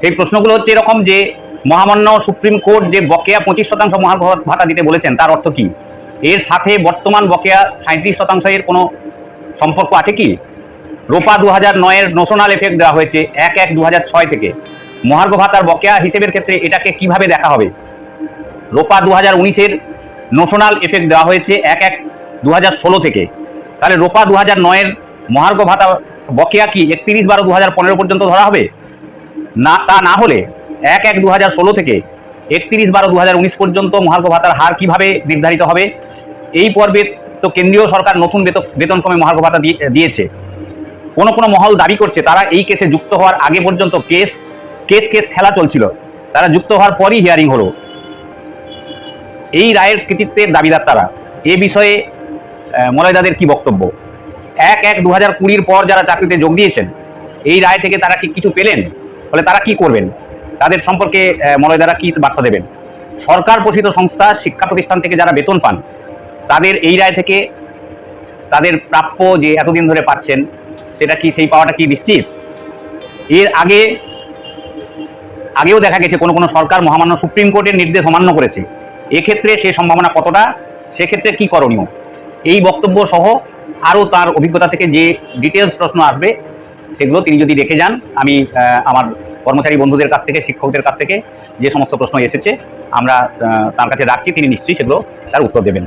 সেই প্রশ্নগুলো হচ্ছে এরকম যে মহামান্য সুপ্রিম কোর্ট যে বকেয়া পঁচিশ শতাংশ মহার্ঘ ভাতা দিতে বলেছেন, তার অর্থ কি? এর সাথে বর্তমান বকেয়া সাঁত্রিশ শতাংশ এর কোনো সম্পর্ক আছে কি? রোপা দু হাজার নয়ের নোশনাল এফেক্ট দেওয়া হয়েছে এক এক দু হাজার ছয় থেকে। মহার্ঘ ভাতার বকেয়া হিসেবের ক্ষেত্রে এটাকে কীভাবে দেখা হবে? রোপা দু হাজার উনিশের নোশনাল এফেক্ট দেওয়া হয়েছে এক এক দু হাজার ষোলো থেকে। তাহলে রোপা দু হাজার নয়ের মহার্ঘ ভাতা বকেয়া কি একত্রিশ বারো দু হাজার পনেরো পর্যন্ত ধরা হবে? না, তা না হলে এক এক দু থেকে একত্রিশ বারো দু পর্যন্ত মহার্ঘ ভাতার হার কীভাবে নির্ধারিত হবে? এই পর্বে তো কেন্দ্রীয় সরকার নতুন বেতন কমে মহার্ঘ ভাতা দিয়েছে। কোনো কোনো মহল দাবি করছে, তারা এই কেসে যুক্ত হওয়ার আগে পর্যন্ত কেস কেস কেস খেলা চলছিল। তারা যুক্ত হওয়ার পরই হিয়ারিং হলো। এই রায়ের কৃতিত্বের দাবিদার তারা। এ বিষয়ে মলয়দাদের কি বক্তব্য? এক এক দু হাজার কুড়ির পর যারা চাকরিতে যোগ দিয়েছেন, এই রায় থেকে তারা কি কিছু পেলেন? ফলে তারা কি করবেন? তাদের সম্পর্কে আহ, মলয়দারা কি বার্তা দেবেন? সরকার পোষিত সংস্থা শিক্ষা প্রতিষ্ঠান থেকে যারা বেতন পান তাদের এই রায় থেকে তাদের প্রাপ্য যে এতদিন ধরে পাচ্ছেন সেটা কি সেই পাওয়াটা কি নিশ্চিত? এর আগে আগেও দেখা গেছে কোনো কোনো সরকার মহামান্য সুপ্রিম কোর্টের নির্দেশ অমান্য করেছে। এক্ষেত্রে সে সম্ভাবনা কতটা? সেক্ষেত্রে কি করণীয়? এই বক্তব্য সহ আরও তার অভিজ্ঞতা থেকে যে ডিটেলস প্রশ্ন আসবে সেগুলো তিনি যদি রেখে যান, আমি আমার কর্মচারী বন্ধুদের কাছ থেকে, শিক্ষকদের কাছ থেকে যে সমস্ত প্রশ্ন এসেছে, আমরা তার কাছে রাখছি, তিনি নিশ্চয়ই সেগুলো তার উত্তর দেবেন।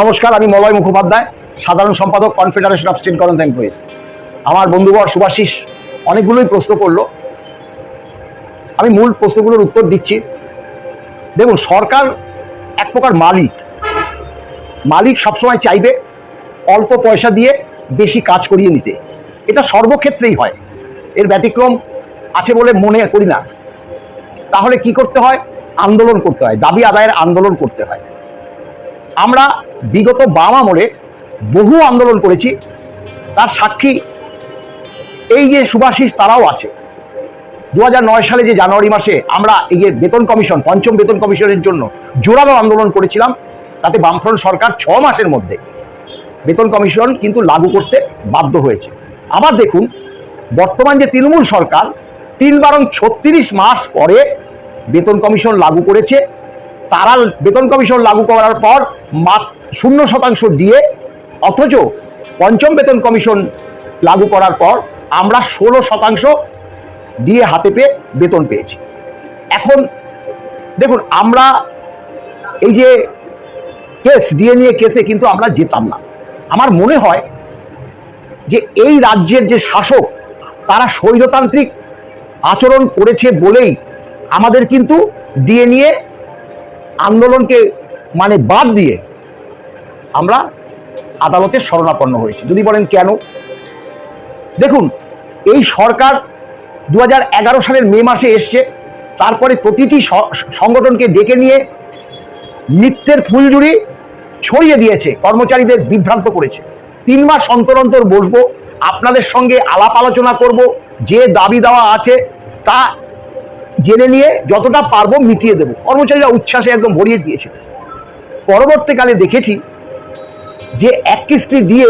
নমস্কার, আমি মলয় মুখোপাধ্যায়, সাধারণ সম্পাদক confederation of state government employees আমার বন্ধুবর সুভাষিস অনেকগুলোই প্রশ্ন করল। আমি মূল প্রশ্নগুলোর উত্তর দিচ্ছি। দেখুন, সরকার এক প্রকার মালিক। মালিক সবসময় চাইবে অল্প পয়সা দিয়ে বেশি কাজ করিয়ে নিতে। এটা সর্বক্ষেত্রেই হয়। এর ব্যতিক্রম আছে বলে মনে করি না। তাহলে কি করতে হয়? আন্দোলন করতে হয়। দাবি আদায়ের আন্দোলন করতে হয়। আমরা বিগত বাম আমলে বহু আন্দোলন করেছি। তার সাক্ষী এই যে সুভাষিস, তারাও আছে। দু হাজার নয় সালে যে জানুয়ারি মাসে আমরা এই যে বেতন কমিশন, পঞ্চম বেতন কমিশনের জন্য জোরালো আন্দোলন করেছিলাম, তাতে বামফ্রন্ট সরকার ছ মাসের মধ্যে বেতন কমিশন কিন্তু লাগু করতে বাধ্য হয়েছে। আবার দেখুন, বর্তমান যে তৃণমূল সরকার তিন বারং ছত্রিশ মাস পরে বেতন কমিশন লাগু করেছে। তারা বেতন কমিশন লাগু করার পর শূন্য শতাংশ দিয়ে, অথচ পঞ্চম বেতন কমিশন লাগু করার পর আমরা ষোলো শতাংশ দিয়ে হাতে পেয়ে বেতন পেয়েছি। এখন দেখুন, আমরা এই যে কেস ডিএ নিয়ে কেসে কিন্তু আমরা যেতাম না। আমার মনে হয় যে এই রাজ্যের যে শাসক, তারা স্বৈরতান্ত্রিক আচরণ করেছে বলেই আমাদের কিন্তু ডিএ নিয়ে আন্দোলনকে মানে বাদ দিয়ে আমরা আদালতের শরণাপন্ন হয়েছি। যদি বলেন কেন? দেখুন, এই সরকার দু হাজার এগারো সালের মে মাসে এসছে, তারপরে প্রতিটি সংগঠনকে ডেকে নিয়ে মিথ্যের ফুলঝুরি ছড়িয়ে দিয়েছে, কর্মচারীদের বিভ্রান্ত করেছে। তিন মাস অন্তর অন্তর বসবো, আপনাদের সঙ্গে আলাপ আলোচনা করব, যে দাবি দেওয়া আছে তা জেনে নিয়ে যতটা পারব মিটিয়ে দেবো। কর্মচারীরা উচ্ছ্বাসে একদম ভরিয়ে দিয়েছে। পরবর্তীকালে দেখেছি যে এক কিস্তি দিয়ে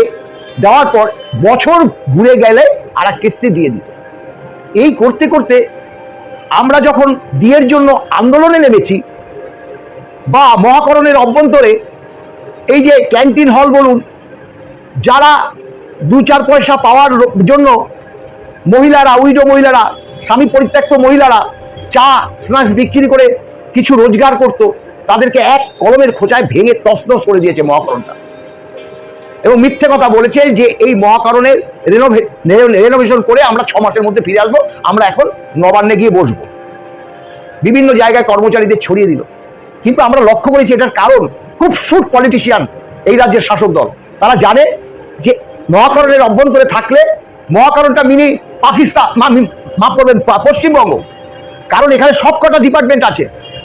দেওয়ার পর বছর ঘুরে গেলে আর এক কিস্তি দিয়ে দিত এই করতে করতে আমরা যখন ডিয়ের জন্য আন্দোলনে নেমেছি বা মহাকরণের অভ্যন্তরে, এই যে ক্যান্টিন হল বলুন যারা দু চার পয়সা পাওয়ার জন্য মহিলারা, উইডো মহিলারা, স্বামী পরিত্যক্ত মহিলারা চা, স্ন্যাক্স বিক্রি করে কিছু রোজগার করত, তাদেরকে এক কলমের খোঁচায় ভেঙে তসনস করে দিয়েছে মহাকরণটা। এবং মিথ্যে কথা বলেছে যে এই মহাকরণের রেনোভে রেনোভেশন করে আমরা ছ মাসের মধ্যে ফিরে আসব, আমরা এখন নবান্নে গিয়ে বসবো। বিভিন্ন জায়গায় কর্মচারীদের ছড়িয়ে দিল। কিন্তু আমরা লক্ষ্য করেছি এটার কারণ, খুব সুট পলিটিশিয়ান এই রাজ্যের শাসক দল। তারা জানে যে মহাকরণের অভ্যন্তরে থাকলে মহাকরণটা মিনি পাকিস্তান মাফ করবেন পশ্চিমবঙ্গ। কারণ এখানে সবকটা ডিপার্টমেন্ট আছে।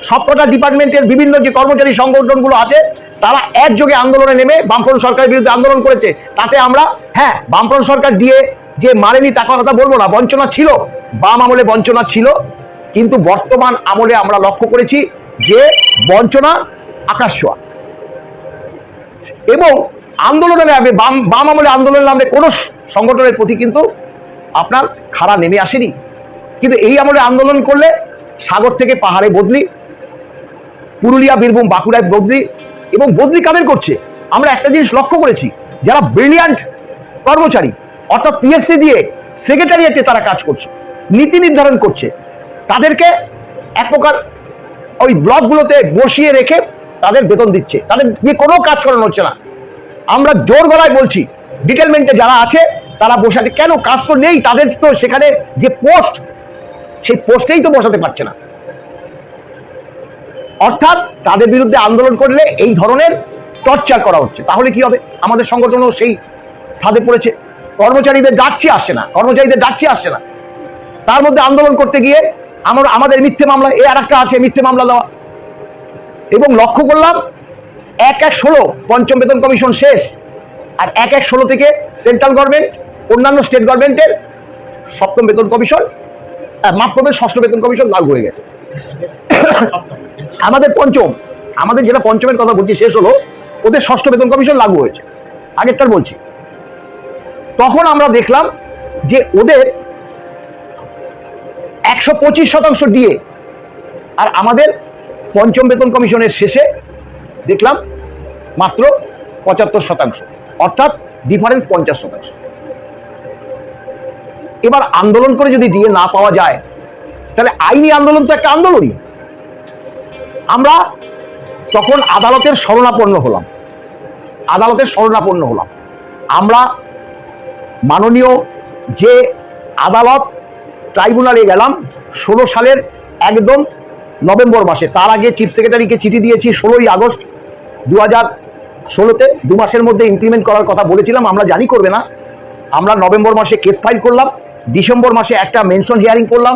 সবকটা ডিপার্টমেন্টের বিভিন্ন যে কর্মচারী সংগঠনগুলো আছে, তারা একযোগে আন্দোলনে নেমে বামফ্রন্ট সরকারের বিরুদ্ধে আন্দোলন করেছে। তাতে আমরা হ্যাঁ বামফ্রন্ট সরকার দিয়ে যে মারেনি তা কথা বলব না, বঞ্চনা ছিল। বাম আমলে বঞ্চনা ছিল। কিন্তু বর্তমান আমলে আমরা লক্ষ্য করেছি যে বঞ্চনা আকাশ ছোঁয়া। এবং আন্দোলনে নামে, বাম বাম আমলে আন্দোলনে নামে কোনো সংগঠনের প্রতি কিন্তু আপনার খাড়া নেমে আসেনি। কিন্তু এই আমলে আন্দোলন করলে সাগর থেকে পাহাড়ে বদলি, পুরুলিয়া, বীরভূম, বাঁকুড়ায় বদলি এবং বদলি কাদের করছে? আমরা একটা জিনিস লক্ষ্য করেছি, যারা ব্রিলিয়ান্ট কর্মচারী, অর্থাৎ পিএসসি দিয়ে সেক্রেটারিয়েটে তারা কাজ করছে, নীতি নির্ধারণ করছে, তাদেরকে এক প্রকার ওই ব্লকগুলোতে বসিয়ে রেখে তাদের বেতন দিচ্ছে। তাদের দিয়ে কোনো কাজ করানো হচ্ছে না। আমরা জোর গলায় বলছি ডিটেলমেন্টে যারা আছে, তারা বসাতে কেন? কাজ তো নেই, তাদের তো সেখানে যে পোস্ট সেই পোস্টেই তো বসাতে পারছে না। অর্থাৎ তাদের বিরুদ্ধে আন্দোলন করলে এই ধরনের টর্চার করা হচ্ছে। তাহলে কি হবে? আমাদের সংগঠনও সেই ফাঁদে পড়েছে। কর্মচারীদের ডাকছি আসছে না, কর্মচারীদের ডাকছি আসছে না। তার মধ্যে আন্দোলন করতে গিয়ে আমরা আমাদের মিথ্যে মামলা, এ আর একটা আছে মিথ্যে মামলা দেওয়া। এবং লক্ষ্য করলাম এক এক ষোলো পঞ্চম বেতন কমিশন শেষ। আর এক এক ষোলো থেকে সেন্ট্রাল গভর্নমেন্ট অন্যান্য স্টেট গভর্নমেন্টের সপ্তম বেতন কমিশন মাফ করবেন ষষ্ঠ বেতন কমিশন লাগু হয়ে গেছে। আমাদের পঞ্চম, আমাদের যেটা পঞ্চমের কথা বলছি, শেষ হলো, ওদের ষষ্ঠ বেতন কমিশন লাগু হয়েছে। আগেরটার বলছি। তখন আমরা দেখলাম যে ওদের একশো পঁচিশ শতাংশ দিয়ে আর আমাদের পঞ্চম বেতন কমিশনের শেষে দেখলাম মাত্র পঁচাত্তর শতাংশ, অর্থাৎ ডিফারেন্স পঞ্চাশ শতাংশ। এবার আন্দোলন করে যদি দিয়ে না পাওয়া যায়, তাহলে আইনি আন্দোলন তো একটা আন্দোলনই। আমরা তখন আদালতের শরণাপন্ন হলাম। আদালতের শরণাপন্ন হলাম। আমরা মাননীয় যে আদালত ট্রাইব্যুনালে গেলাম, ষোলো সালের একদম নভেম্বর মাসে, তার আগে চিফ সেক্রেটারিকে চিঠি দিয়েছি, ষোলোই আগস্ট দু হাজার ষোলোতে দু মাসের মধ্যে ইমপ্লিমেন্ট করার কথা বলেছিলাম, আমরা জানি করবে না। আমরা নভেম্বর মাসে কেস ফাইল করলাম, ডিসেম্বর মাসে একটা মেনশন হিয়ারিং করলাম,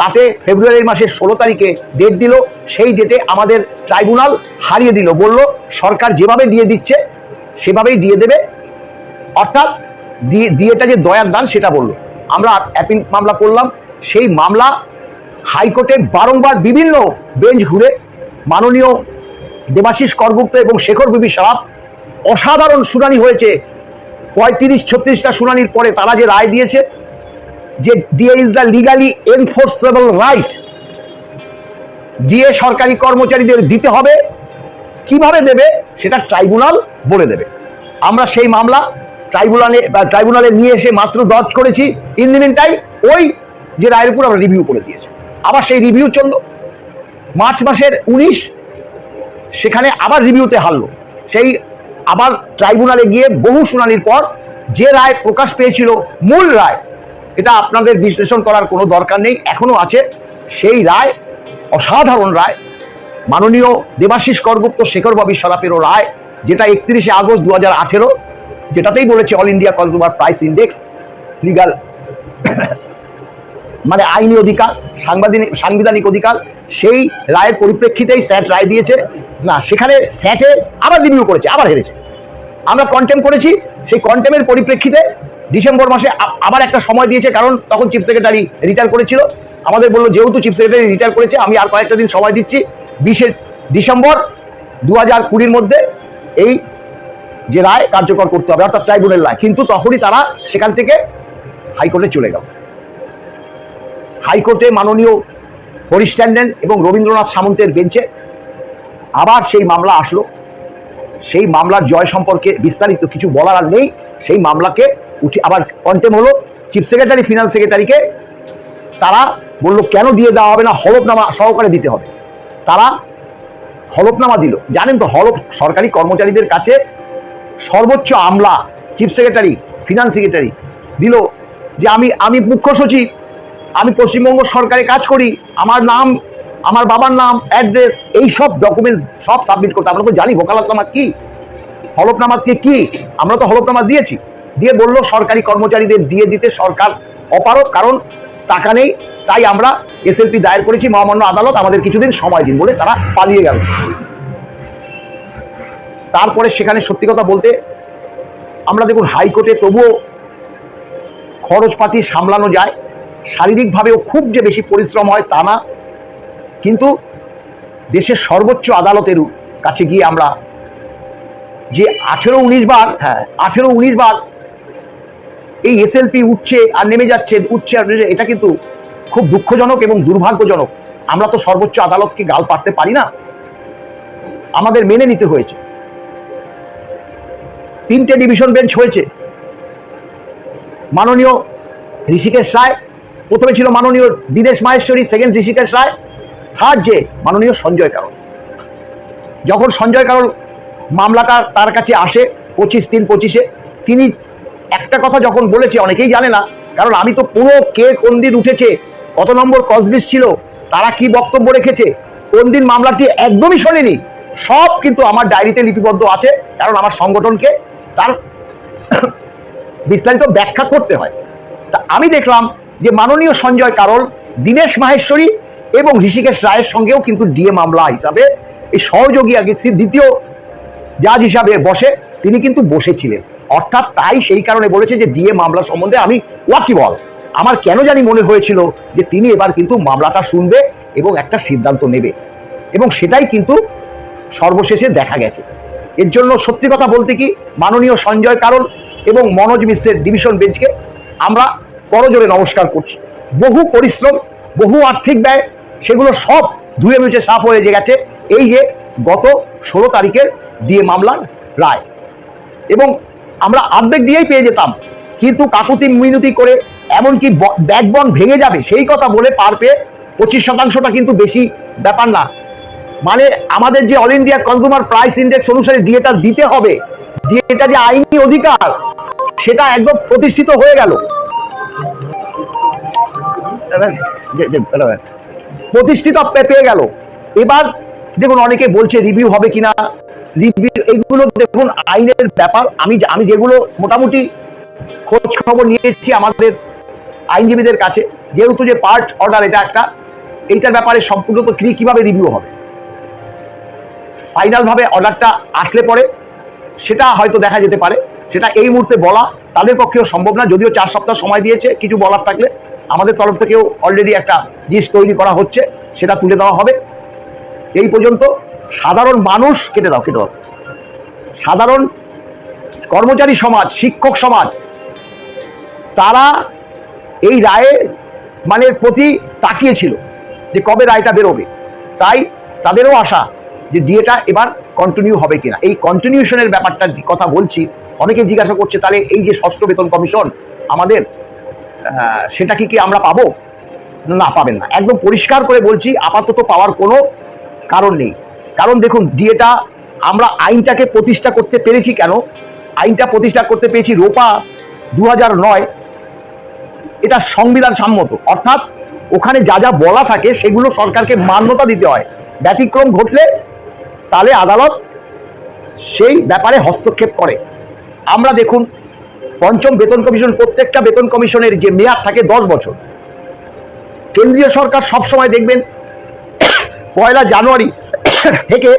তাতে ফেব্রুয়ারির মাসের ষোলো তারিখে ডেট দিল, সেই ডেটে আমাদের ট্রাইব্যুনাল হারিয়ে দিল, বলল সরকার যেভাবে দিয়ে দিচ্ছে, সেভাবেই দিয়ে দেবে। অর্থাৎ দিয়ে দিয়েটা যে দয়ার দান, সেটা বলল। আমরা অ্যাপিল মামলা করলাম, সেই মামলা হাইকোর্টে বারংবার বিভিন্ন বেঞ্চ ঘুরে মাননীয় দেবাশিস করগুপ্ত এবং শেখর বিবি সাহাব অসাধারণ শুনানি হয়েছে। পঁয়ত্রিশ, ছত্রিশটা শুনানির পরে তারা যে রায় দিয়েছে যে DA is the legally enforceable right DA সরকারি কর্মচারীদের দিতে হবে, কীভাবে দেবে সেটা ট্রাইব্যুনাল বলে দেবে। আমরা সেই মামলা ট্রাইব্যুনালে, বা ট্রাইব্যুনালে নিয়ে এসে মাত্র দর্জ করেছি। ইন দিন টাইম ওই যে রায়ের উপর আমরা রিভিউ করে দিয়েছি। আবার সেই রিভিউ চলল। মার্চ মাসের উনিশ সেখানে আবার রিভিউতে হারলো। সেই আবার ট্রাইব্যুনালে গিয়ে বহু শুনানির পর যে রায় প্রকাশ পেয়েছিল, মূল রায়, এটা আপনাদের বিশ্লেষণ করার কোনো দরকার নেই, এখনও আছে। সেই রায়, অসাধারণ রায়, মাননীয় দেবাশিস করগুপ্ত শেখর বাবি সরাফেরও রায়, যেটা একত্রিশে আগস্ট দু হাজার আঠেরো, যেটাতেই বলেছে all India consumer price index legal মানে আইনি অধিকার, সাংবাদিক সাংবিধানিক অধিকার, সেই রায়ের পরিপ্রেক্ষিতেই স্যাট রায় দিয়েছে। না, সেখানে স্যাটে আবার রিভিউ করেছে, আবার হেরেছে। আমরা কন্টেম করেছি, সেই কন্টেমের পরিপ্রেক্ষিতে ডিসেম্বর মাসে আবার একটা সময় দিয়েছে, কারণ তখন চিফ সেক্রেটারি রিটায়ার করেছিল। আমাদের বলল, যেহেতু চিফ সেক্রেটারি রিটায়ার করেছে, আমি আর কয়েকটা দিন সময় দিচ্ছি। বিশে ডিসেম্বর দু হাজার কুড়ির মধ্যে এই যে রায় কার্যকর করতে হবে, অর্থাৎ ট্রাইব্যুনাল রায়। কিন্তু তখনই তারা সেখান থেকে হাইকোর্টে চলে গেল। হাইকোর্টে মাননীয় হরিশ ট্যান্ডন এবং রবীন্দ্রনাথ সামন্তের বেঞ্চে আবার সেই মামলা আসলো। সেই মামলার জয় সম্পর্কে বিস্তারিত কিছু বলার আর নেই। সেই মামলাকে উঠে আবার কন্টেম হলো। চিফ সেক্রেটারি, ফিনান্স সেক্রেটারিকে তারা বলল, কেন দিয়ে দেওয়া হবে না? হলফনামা সহকারে দিতে হবে। তারা হলফনামা দিল। জানেন তো, হলফ সরকারি কর্মচারীদের কাছে সর্বোচ্চ আমলা, চিফ সেক্রেটারি, ফিনান্স সেক্রেটারি দিল যে, আমি আমি মুখ্য সচিব আমি পশ্চিমবঙ্গ সরকারে কাজ করি, আমার নাম, আমার বাবার নাম অ্যাড্রেস এই সব ডকুমেন্ট সব সাবমিট করতে আমরা তো জানি ভোকালতনামা কি হলফনামাকে কি আমরা তো হলফনামা দিয়েছি। দিয়ে বলল সরকারি কর্মচারীদের দিয়ে দিতে সরকার অপারক কারণ টাকা নেই, তাই আমরা এসএলপি দায়ের করেছি, মহামান্য আদালত আমাদের কিছুদিন সময় দিন বলে তারা পালিয়ে গেল। তারপরে সেখানে সত্যি কথা বলতে, আমরা দেখুন হাইকোর্টে তবুও খরচপাতি সামলানো যায় শারীরিকভাবেও খুব যে বেশি পরিশ্রম হয় তা না। কিন্তু দেশের সর্বোচ্চ আদালতের কাছে গিয়ে আমরা যে আঠেরো উনিশ বার হ্যাঁ। আঠেরো উনিশ বার এই এসএলপি উঠছে আর নেমে যাচ্ছে উঠছে আর এটা কিন্তু খুব দুঃখজনক এবং দুর্ভাগ্যজনক। আমরা তো সর্বোচ্চ আদালতকে গাল পারতে পারি না। আমাদের মেনে নিতে হয়েছে। তিনটে ডিভিশন বেঞ্চ হয়েছে। মাননীয় ঋষিকেশ রায় প্রথমে ছিল মাননীয় দীনেশ মাহেশ্বরী, সেকেন্ড ঋষিকেশ রায় থার্ড যে মাননীয় সঞ্জয় কারণ যখন সঞ্জয় কারণ মামলাটা তার কাছে আসে পঁচিশ তিন পঁচিশে, তিনি একটা কথা যখন বলেছে, অনেকেই জানে না, কারণ আমি তো পুরো কে কোন দিন উঠেছে, কত নম্বর কসবিস ছিল, তারা কি বক্তব্য রেখেছে, কোন দিন মামলাটি একদমই শোনেনি, সব কিন্তু আমার ডায়েরিতে লিপিবদ্ধ আছে, কারণ আমার সংগঠনকে তার বিস্তারিত ব্যাখ্যা করতে হয়। তা আমি দেখলাম যে মাননীয় সঞ্জয় কারল, দীনেশ মাহেশ্বরী এবং ঋষিকেশ রায়ের সঙ্গেও কিন্তু ডিএ মামলা হিসাবে, এই সহযোগী আগে দ্বিতীয় জাজ হিসাবে বসে, তিনি কিন্তু বসেছিলেন। অর্থাৎ তাই সেই কারণে বলেছে যে ডিএ মামলা সম্বন্ধে আমি ওয়াকিবল আমার কেন জানি মনে হয়েছিল যে তিনি এবার কিন্তু মামলাটা শুনবে এবং একটা সিদ্ধান্ত নেবে। এবং সেটাই কিন্তু সর্বশেষে দেখা গেছে। এর জন্য সত্যি কথা বলতে কি, মাননীয় সঞ্জয় কারণ এবং মনোজ মিশ্রের ডিভিশন বেঞ্চকে আমরা করজোরে নমস্কার করছি। বহু পরিশ্রম, বহু আর্থিক ব্যয়, সেগুলো সব ধুয়ে মুছে সাফ হয়ে যে গেছে। এই যে গত ষোলো তারিখের দিয়ে মামলার রায়। এবং আমরা আর্ধেক দিয়েই পেয়ে যেতাম, কিন্তু কাকুতি মিনতি করে এমনকি ব্যাকবন ভেঙে যাবে, সেই কথা বলে পার পেয়ে পঁচিশ শতাংশটা কিন্তু বেশি ব্যাপার না। মানে আমাদের যে all India consumer price index অনুসারে ডিএটা দিতে হবে, ডিএটা যে আইনি অধিকার, সেটা একদম প্রতিষ্ঠিত হয়ে গেল। প্রতিষ্ঠিত পেয়ে গেল। এবার দেখুন অনেকে বলছে রিভিউ হবে কিনা। রিভিউ এইগুলো দেখুন, আইনের ব্যাপার। আমি আমি যেগুলো মোটামুটি খোঁজ খবর নিয়েছি আমাদের আইনজীবীদের কাছে, যেহেতু যে পার্ট অর্ডার এটা একটা, এইটার ব্যাপারে সম্পূর্ণ কীভাবে রিভিউ হবে? ফাইনাল ভাবে অর্ডারটা আসলে পরে, সেটা হয়তো দেখা যেতে পারে। সেটা এই মুহূর্তে বলা তাদের পক্ষেও সম্ভব না, যদিও চার সপ্তাহ সময় দিয়েছে, কিছু বলার থাকলে। আমাদের তরফ থেকেও অলরেডি একটা জিনিস তৈরি করা হচ্ছে, সেটা তুলে দেওয়া হবে। এই পর্যন্ত সাধারণ মানুষ কেটে দাও কেটে দাও। সাধারণ কর্মচারী সমাজ, শিক্ষক সমাজ, তারা এই রায়ে মানে প্রতি তাকিয়েছিল যে কবে রায়টা বেরোবে। তাই তাদেরও আশা যে ডিএটা এবার কন্টিনিউ হবে কিনা। এই কন্টিনিউশনের ব্যাপারটার কথা বলছি, অনেকে জিজ্ঞাসা করছে, তাহলে এই যে ষষ্ঠ বেতন কমিশন আমাদের সেটা কি কি আমরা পাবো? না পাবেন না। একদম পরিষ্কার করে বলছি আপাতত পাওয়ার কোনো কারণ নেই। কারণ দেখুন ডিএটা আমরা আইনটাকে প্রতিষ্ঠা করতে পেরেছি কেন? আইনটা প্রতিষ্ঠা করতে পেরেছি রোপা দু নয়। এটা সংবিধান সম্মত অর্থাৎ ওখানে যা যা বলা থাকে সেগুলো সরকারকে মান্যতা দিতে হয়। ব্যতিক্রম ঘটলে তাহলে আদালত সেই ব্যাপারে হস্তক্ষেপ করে। আমরা দেখুন পঞ্চম বেতন কমিশন, প্রত্যেকটা বেতন কমিশনের যে মেয়াদ থাকে দশ বছর। কেন্দ্রীয় সরকার সবসময় দেখবেন, পয়লা জানুয়ারি থেকে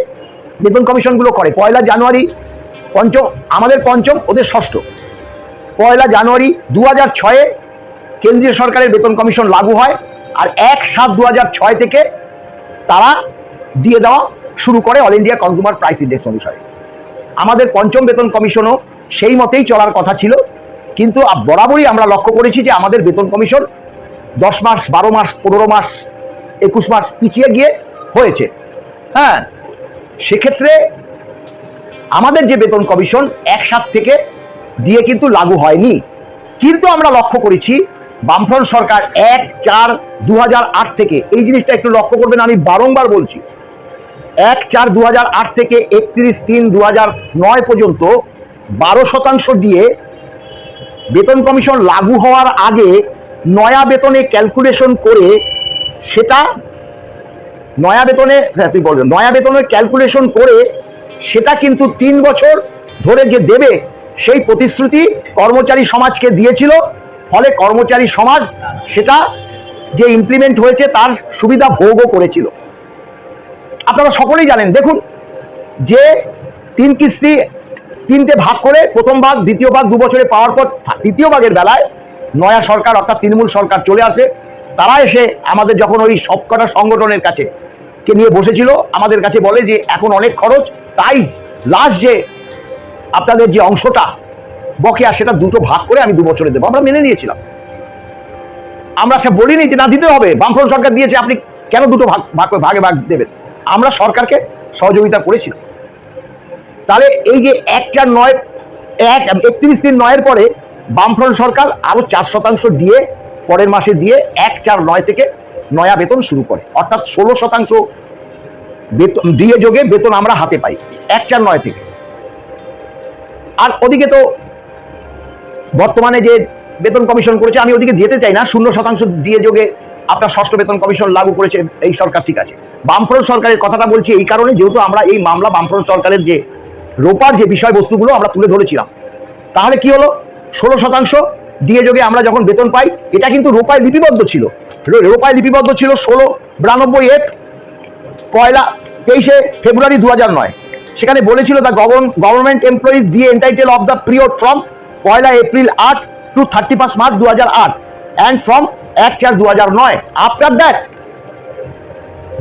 বেতন কমিশনগুলো করে। পয়লা জানুয়ারি পঞ্চম, আমাদের পঞ্চম, ওদের ষষ্ঠ। পয়লা জানুয়ারি দু হাজার ছয়ে কেন্দ্রীয় সরকারের বেতন কমিশন লাগু হয় আর এক সাত দু হাজার ছয় থেকে তারা দিয়ে দেওয়া শুরু করে all India consumer price index অনুসারে। আমাদের পঞ্চম বেতন কমিশনও সেই মতেই চলার কথা ছিল। কিন্তু বরাবরই আমরা লক্ষ্য করেছি যে আমাদের বেতন কমিশন দশ মাস, বারো মাস, পনেরো মাস, একুশ মাস পিছিয়ে গিয়ে হয়েছে। হ্যাঁ সেক্ষেত্রে আমাদের যে বেতন কমিশন এক সাত থেকে দিয়ে কিন্তু লাগু হয়নি। কিন্তু আমরা লক্ষ্য করেছি বামফ্রন্ট সরকার এক, চার দু থেকে, এই জিনিসটা একটু লক্ষ্য করবেন, আমি বারংবার বলছি, এক, চার দু থেকে একত্রিশ তিন দু নয় পর্যন্ত বারো শতাংশ দিয়ে বেতন কমিশন লাগু হওয়ার আগে নয়া বেতনে ক্যালকুলেশন করে সেটা নয়া বেতনে হ্যাঁ, তুই বলবেন নয়া বেতনের ক্যালকুলেশন করে সেটা কিন্তু তিন বছর ধরে যে দেবে সেই প্রতিশ্রুতি কর্মচারী সমাজকে দিয়েছিল। ফলে কর্মচারী সমাজ সেটা যে ইমপ্লিমেন্ট হয়েছে তার সুবিধা ভোগও করেছিল। আপনারা সকলেই জানেন দেখুন যে তিন কিস্তি তিনটে ভাগ করে, প্রথম ভাগ, দ্বিতীয় ভাগ দু বছরে পাওয়ার পর তৃতীয় ভাগের বেলায় নয়া সরকার অর্থাৎ তৃণমূল সরকার চলে আসে। তারা এসে আমাদের যখন ওই সবকটা সংগঠনের কাছে কে নিয়ে বসেছিল, আমাদের কাছে বলে যে এখন অনেক খরচ, তাই লাস্ট যে আপনাদের যে অংশটা বকেয়া, সেটা দুটো ভাগ করে আমি দু বছরে দেবো। আমরা মেনে নিয়েছিলাম। আমরা সে বলিনি যে না, দিতে হবে। বামফ্রন্ট সরকার দিয়েছে, আপনি কেন দুটো ভাগ ভাগ, ভাগে, ভাগ দেবেন? আমরা সরকারকে সহযোগিতা করেছিলাম। তাহলে এই যে এক চার নয়, এক, একত্রিশ দিন নয়ের পরে বামফ্রন্ট সরকার আরও চার শতাংশ দিয়ে, পরের মাসে দিয়ে এক চার নয় থেকে নয়া বেতন শুরু করে। অর্থাৎ ষোলো শতাংশ বেতন, দিয়ে যোগে বেতন আমরা হাতে পাই, এক চার নয় থেকে। আর ওদিকে তো বর্তমানে যে বেতন কমিশন করেছে, আমি ওদিকে যেতে চাই না, শূন্য শতাংশ দিয়ে যোগে আপনার ষষ্ঠ বেতন কমিশন লাগু করেছে, এই সরকার ঠিক আছে। বামফ্রন্ট সরকারের কথাটা বলছি এই কারণে, যেহেতু আমরা এই মামলা বামফ্রন্ট সরকারের যে রোপার যে বিষয়বস্তুগুলো আমরা তুলে ধরেছিলাম, তাহলে কি হলো? ষোলো শতাংশ দিয়ে যোগে আমরা যখন বেতন পাই, এটা কিন্তু রোপায় লিপিবদ্ধ ছিল। রোপায় লিপিবদ্ধ ছিল ষোলো বিরানব্বই এফ পয়লা তেইশে ফেব্রুয়ারি দু নয়। সেখানে বলেছিল the government employees D entitle of the period from Poila April আট টু থার্টি ফার্স্ট মার্চ দু হাজার আট অ্যান্ড ফ্রম এক চার দু হাজার নয়। আফটার দ্যাট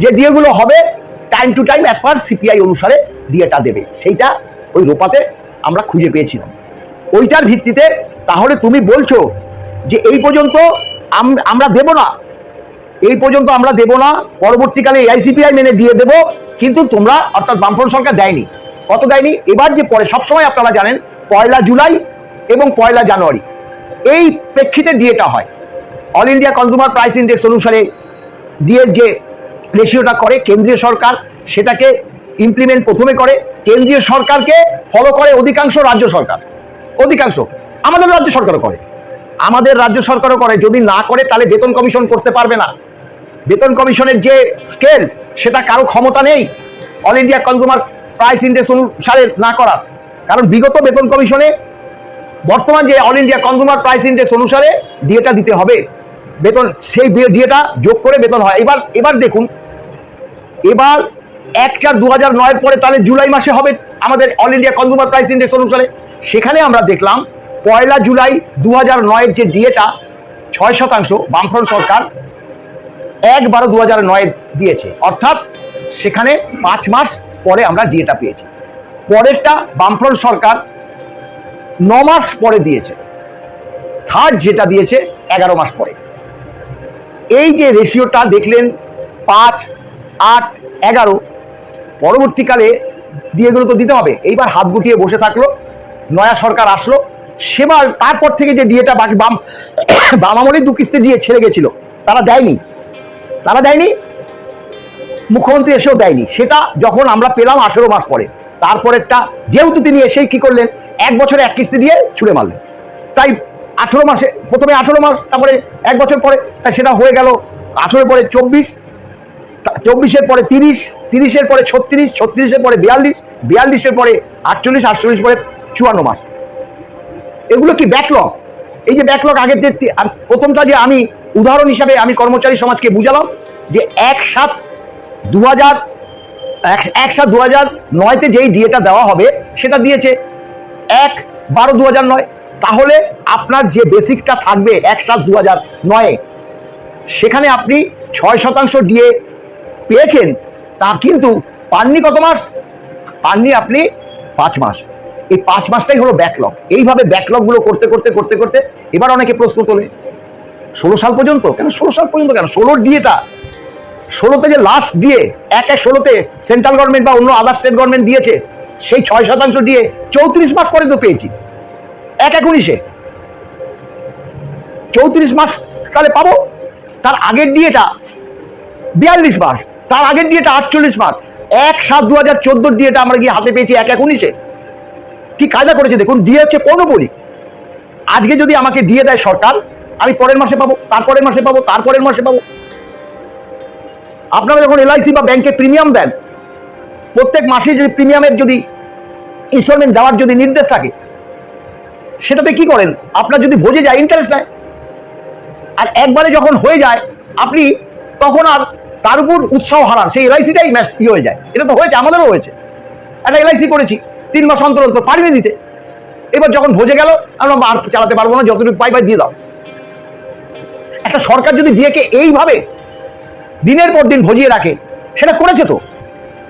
যে ডিএগুলো হবে time to time as per CPI অনুসারে ডিএটা দেবে। সেইটা ওই রোপাতে আমরা খুঁজে পেয়েছিলাম। ওইটার ভিত্তিতে তাহলে তুমি বলছো যে এই পর্যন্ত আমরা দেব না। এই পর্যন্ত আমরা দেব না, পরবর্তীকালে এআইসিপিআই মেনে দিয়ে দেব, কিন্তু তোমরা অর্থাৎ বামফ্রন্ট সরকার দেয়নি। কত দেয়নি? এবার যে পরে সবসময় আপনারা জানেন, পয়লা জুলাই এবং পয়লা জানুয়ারি। এই প্রেক্ষিতে ডিএটা হয়। All India consumer price index অনুসারে দিয়ে যে রেশিওটা করে কেন্দ্রীয় সরকার, সেটাকে ইমপ্লিমেন্ট প্রথমে করে কেন্দ্রীয় সরকারকে ফলো করে অধিকাংশ রাজ্য সরকার। অধিকাংশ। আমাদের রাজ্য সরকারও করে। আমাদের রাজ্য সরকারও করে। যদি না করে, তাহলে বেতন কমিশন করতে পারবে না। বেতন কমিশনের যে স্কেল সেটা কারও ক্ষমতা নেই। All India consumer price index অনুসারে না করার কারণ বিগত বেতন কমিশনে বর্তমান যে all India consumer price index অনুসারে ডিএটা দিতে হবে। বেতন, সেই ডিএটা যোগ করে বেতন হয়। এবার এবার দেখুন। এবার এক চার দু হাজার নয়ের পরে তাহলে জুলাই মাসে হবে আমাদের all India consumer price index অনুসারে। সেখানে আমরা দেখলাম পয়লা জুলাই দু হাজার নয়ের যে ডিএটা ছয় শতাংশ বামফ্রন্ট সরকার এক বারো দু হাজার নয় দিয়েছে। অর্থাৎ সেখানে পাঁচ মাস পরে আমরা ডিএটা পেয়েছি। পরেরটা বামফ্রন্ট সরকার ন মাস পরে দিয়েছে। থার্ড যেটা দিয়েছে এগারো মাস পরে। এই যে রেশিওটা দেখলেন পাঁচ, আট, এগারো পরবর্তীকালে দিয়েগুলো তো দিতে হবে। এইবার হাত গুটিয়ে বসে থাকল, নয়া সরকার আসলো। সেবার তারপর থেকে যে ডিএটা বাকি বাম বাম আমলেই দু কিস্তি দিয়ে ছেড়ে গেছিল, তারা দেয়নি। তারা দেয়নি, মুখ্যমন্ত্রী এসেও দেয়নি। সেটা যখন আমরা পেলাম আঠেরো মাস পরে। তারপরেরটা যেহেতু তিনি এসেই কি করলেন, এক বছরে এক কিস্তি দিয়ে ছুড়ে মারলেন। তাই আঠেরো মাসে, প্রথমে আঠেরো মাস, তারপরে এক বছর পরে, তাই সেটা হয়ে গেল আঠেরো পরে চব্বিশ চব্বিশের পরে তিরিশ, তিরিশের পরে ছত্রিশ, ছত্রিশের পরে বিয়াল্লিশ, বিয়াল্লিশের পরে আটচল্লিশ আটচল্লিশ পরে চুয়ান্ন মাস। এগুলো কি ব্যাকলগ এই যে ব্যাকলগ আগের যে প্রথমটা যে আমি উদাহরণ হিসাবে আমি কর্মচারী সমাজকে বুঝালাম যে এক সাত দু হাজার এক সাত দু হাজার নয়তে যেই ডিএটা দেওয়া হবে, সেটা দিয়েছে এক বারো দু হাজার নয়। তাহলে আপনার যে বেসিকটা থাকবে এক সাত দু হাজার নয়ে, সেখানে আপনি ছয় শতাংশ ডিএ পেয়েছেন, তা কিন্তু পাননি কত মাস? পাননি আপনি পাঁচ মাস। এই পাঁচ মাসটাই হলো ব্যাকলগ এইভাবে ব্যাকলগগুলো করতে করতে করতে করতে এবার অনেকে প্রশ্ন তোলে, ষোলো সাল পর্যন্ত? কেন ষোলো সাল পর্যন্ত কেন? ষোলোর ডিএটা ষোলোতে যে লাস্ট দিয়ে এক এক ষোলোতে সেন্ট্রাল গভর্নমেন্ট বা অন্য আদার স্টেট গভর্নমেন্ট দিয়েছে, সেই ছয় শতাংশ দিয়ে চৌত্রিশ মাস পরে তো পেয়েছি। এক এক উনিশে। চৌত্রিশ মাস তাহলে পাবো? তার আগের দিয়েটা বিয়াল্লিশ মাস। তার আগের দিয়েটা আটচল্লিশ মাস এক সাত দু হাজার চোদ্দোর দিয়েটা আমরা গিয়ে হাতে পেয়েছি এক এক উনিশে। কি কায়দা করেছে দেখুন, দিয়ে হচ্ছে পৌনপরিক আজকে যদি আমাকে দিয়ে দেয় সরকার, আমি পরের মাসে পাবো, তারপরের মাসে পাবো, তারপরের মাসে পাবো। আপনারা যখন এলআইসি বা ব্যাংকে প্রিমিয়াম দেন, প্রত্যেক মাসে যদি প্রিমিয়ামের যদি ইনস্টলমেন্ট দেওয়ার যদি নির্দেশ থাকে, সেটাতে কি করেন? আপনার যদি ভোজে যায় ইন্টারেস্ট নেয়। আর একবারে যখন হয়ে যায়, আপনি তখন আর তার উপর উৎসাহ হারান, সেই এলআইসিটাই ম্যাচ ইয়ে হয়ে যায়। এটা তো হয়েছে, আমাদেরও হয়েছে। একটা এলআইসি করেছি, তিন মাস অন্তর অন্তর পারিয়ে দিতে। এবার যখন ভোজে গেল, আমরা আর চালাতে পারব না, যতটুকু পাই পাই দিয়ে দাও। একটা সরকার যদি দিয়েকে এইভাবে দিনের পর দিন ভজিয়ে রাখে, সেটা করেছে তো।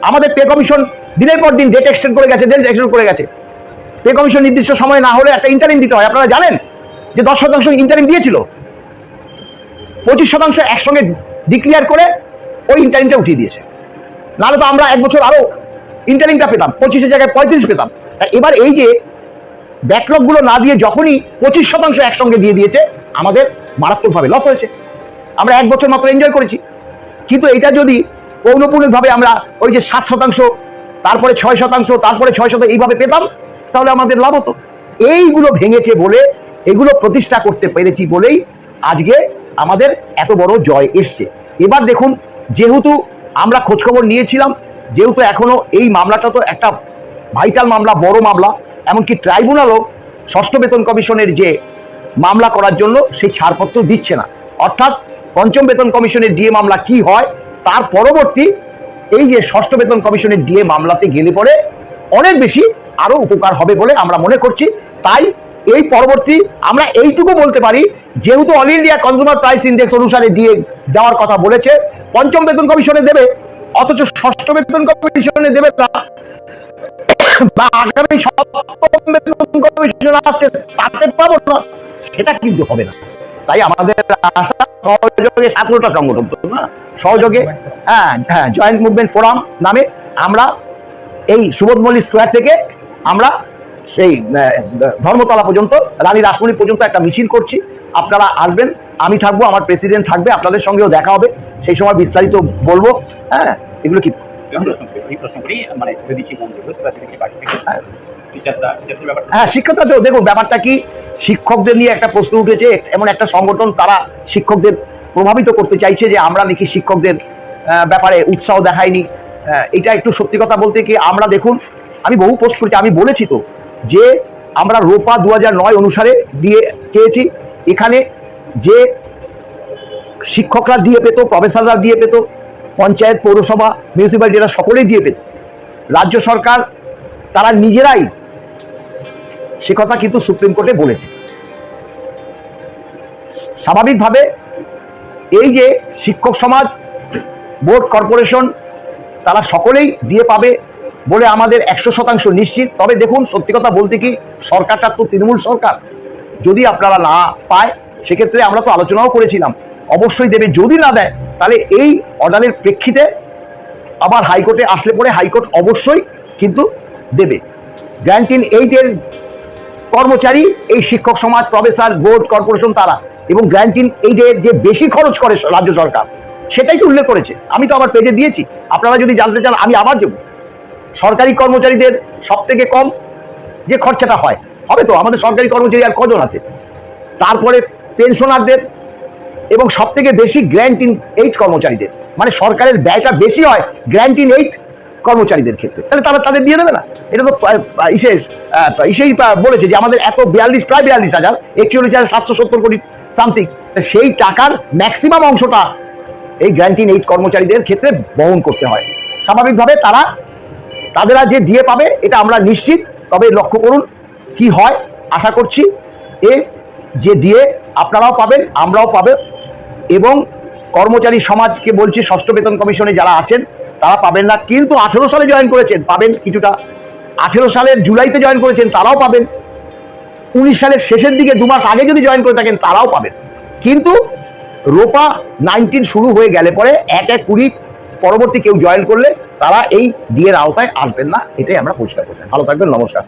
আমাদের পে কমিশন দিনের পর দিন ডেট এক্সটেন্ড করে গেছে ডেট এক্সটেন্ড করে গেছে। পে কমিশন নির্দিষ্ট সময় না হলে একটা ইন্টারিম দিতে হয়। আপনারা জানেন যে দশ শতাংশ ইন্টারিম দিয়েছিল। পঁচিশ শতাংশ একসঙ্গে ডিক্লিয়ার করে ওই ইন্টারিংটা উঠিয়ে দিয়েছে। নাহলে তো আমরা এক বছর আরও ইন্টারিংটা পেতাম, পঁচিশের জায়গায় পঁয়ত্রিশ পেতাম। এবার এই যে ব্যাকলগগুলো না দিয়ে যখনই পঁচিশ শতাংশ একসঙ্গে দিয়ে দিয়েছে, আমাদের মারাত্মকভাবে লস হয়েছে। আমরা এক বছর মাত্র এনজয় করেছি। কিন্তু এটা যদি পৌনপুণিকভাবে আমরা ওই যে সাত শতাংশ, তারপরে ছয় শতাংশ, তারপরে ছয় শতাংশ এইভাবে পেতাম, তাহলে আমাদের লাভ হতো। এইগুলো ভেঙেছে বলে, এগুলো প্রতিষ্ঠা করতে পেরেছি বলেই আজকে আমাদের এত বড় জয় এসছে। এবার দেখুন যেহেতু আমরা খোঁজখবর নিয়েছিলাম, যেহেতু এখনও এই মামলাটা তো একটা ভাইটাল মামলা, বড় মামলা, এমনকি ট্রাইব্যুনালও ষষ্ঠ বেতন কমিশনের যে মামলা করার জন্য সেই ছাড়পত্র দিচ্ছে না। অর্থাৎ পঞ্চম বেতন কমিশনের ডিএ মামলা কি হয়, তার পরবর্তী এই যে ষষ্ঠ বেতন কমিশনের ডিএ মামলাতে গেলে পরে অনেক বেশি আরও উপকার হবে বলে আমরা মনে করছি। তাই এই পরবর্তী আমরা এইটুকু বলতে পারি, যেহেতু all India consumer price index অনুসারে ডিএ দেওয়ার কথা বলেছে পঞ্চম বেতন কমিশনে দেবে, অথচ ষষ্ঠ বেতন কমিশনে দেবে না। বা আগামী সপ্তম বেতন কমিশন আসছে, তাতে পাবো না। সেটা কিন্তু হবে না। তাই আমাদের আশা, সহযোগে সতেরোটা সংগঠন তো না সহযোগে হ্যাঁ হ্যাঁ জয়েন্ট মুভমেন্ট ফোরাম নামে আমরা এই সুবোধ মল্লিক স্কোয়ার থেকে আমরা সেই ধর্মতলা পর্যন্ত, রানী রাসমণি পর্যন্ত একটা মিছিল করছি। আপনারা আসবেন আমি থাকব আমার প্রেসিডেন্ট থাকবে আপনাদের সঙ্গেও দেখা হবে সেই সময় বিস্তারিত বলব হ্যাঁ? এগুলো কি? মানে ব্যাপারটা। হ্যাঁ শিক্ষকরা তো দেখুন ব্যাপারটা কি? শিক্ষকদের নিয়ে একটা প্রশ্ন উঠেছে এমন একটা সংগঠন তারা শিক্ষকদের প্রভাবিত করতে চাইছে যে আমরা নাকি শিক্ষকদের ব্যাপারে উৎসাহ দেখাইনি। আহ, এটা একটু সত্যি কথা বলতে কি আমরা দেখুন আমি বহু পোস্ট করেছি আমি বলেছি তো যে আমরা রোপা দু নয় অনুসারে দিয়ে চেয়েছি এখানে যে শিক্ষকরা দিয়ে পেত প্রফেসররা দিয়ে পেত, পঞ্চায়েত, পৌরসভা মিউনিসিপ্যালিটিরা সকলেই দিয়ে পেত। রাজ্য সরকার, তারা নিজেরাই সে কথা কিন্তু সুপ্রিম কোর্টে বলেছে। স্বাভাবিকভাবে এই যে শিক্ষক সমাজ, বোর্ড, কর্পোরেশন, তারা সকলেই দিয়ে পাবে বলে আমাদের একশো শতাংশ নিশ্চিত। তবে দেখুন, সত্যি কথা বলতে কি, সরকারটা তো তৃণমূল সরকার। যদি আপনারা না পায়, সেক্ষেত্রে আমরা তো আলোচনাও করেছিলাম। অবশ্যই দেবে যদি না দেয়, তাহলে এই অর্ডারের প্রেক্ষিতে আবার হাইকোর্টে আসলে পরে হাইকোর্ট অবশ্যই কিন্তু দেবে। গ্র্যান্টিন এইটের কর্মচারী, এই শিক্ষক সমাজ, প্রফেসর, বোর্ড, কর্পোরেশন তারা এবং গ্র্যান্টিন এইটের যে বেশি খরচ করে রাজ্য সরকার, সেটাই তো উল্লেখ করেছে। আমি তো আবার পেজে দিয়েছি। আপনারা যদি জানতে চান, আমি আবার দেবো। সরকারি কর্মচারীদের সব থেকে কম যে খরচাটা হয় হবে তো? আমাদের সরকারি কর্মচারী আর কজন আছে? তারপরে পেনশনারদের এবং সব থেকে বেশি গ্র্যান্ট ইন এইট কর্মচারীদের। মানে সরকারের ব্যয়টা বেশি হয় গ্র্যান্ট ইন এইট কর্মচারীদের ক্ষেত্রে। তাহলে তারা তাদের দিয়ে দেবে না? এটা তো ইসে ইসেই বলেছে যে আমাদের এত বিয়াল্লিশ, প্রায় বিয়াল্লিশ হাজার, একচল্লিশ হাজার সাতশো সত্তর কোটি সামথিং সেই টাকার ম্যাক্সিমাম অংশটা এই গ্র্যান্ট ইন এইট কর্মচারীদের ক্ষেত্রে বহন করতে হয়। স্বাভাবিকভাবে তারা, তাদেরা যে দিয়ে পাবে, এটা আমরা নিশ্চিত। তবে লক্ষ্য করুন কি হয়? আশা করছি এ, যে দিয়ে আপনারাও পাবেন, আমরাও পাবে। এবং কর্মচারী সমাজকে বলছি, ষষ্ঠ বেতন কমিশনে যারা আছেন, তারা পাবেন না। কিন্তু আঠেরো সালে জয়েন করেছেন, পাবেন কিছুটা। আঠেরো সালের জুলাইতে জয়েন করেছেন, তারাও পাবেন। উনিশ সালের শেষের দিকে, দু মাস আগে যদি জয়েন করে থাকেন, তারাও পাবেন। কিন্তু রোপা নাইনটিন শুরু হয়ে গেলে পরে এক এক কুড়ি পরবর্তী কেউ জয়েন করলে, তারা এই ডিএর আওতায় আসবেন না। এটাই আমরা পরিষ্কার করতে ভালো থাকবেন, নমস্কার।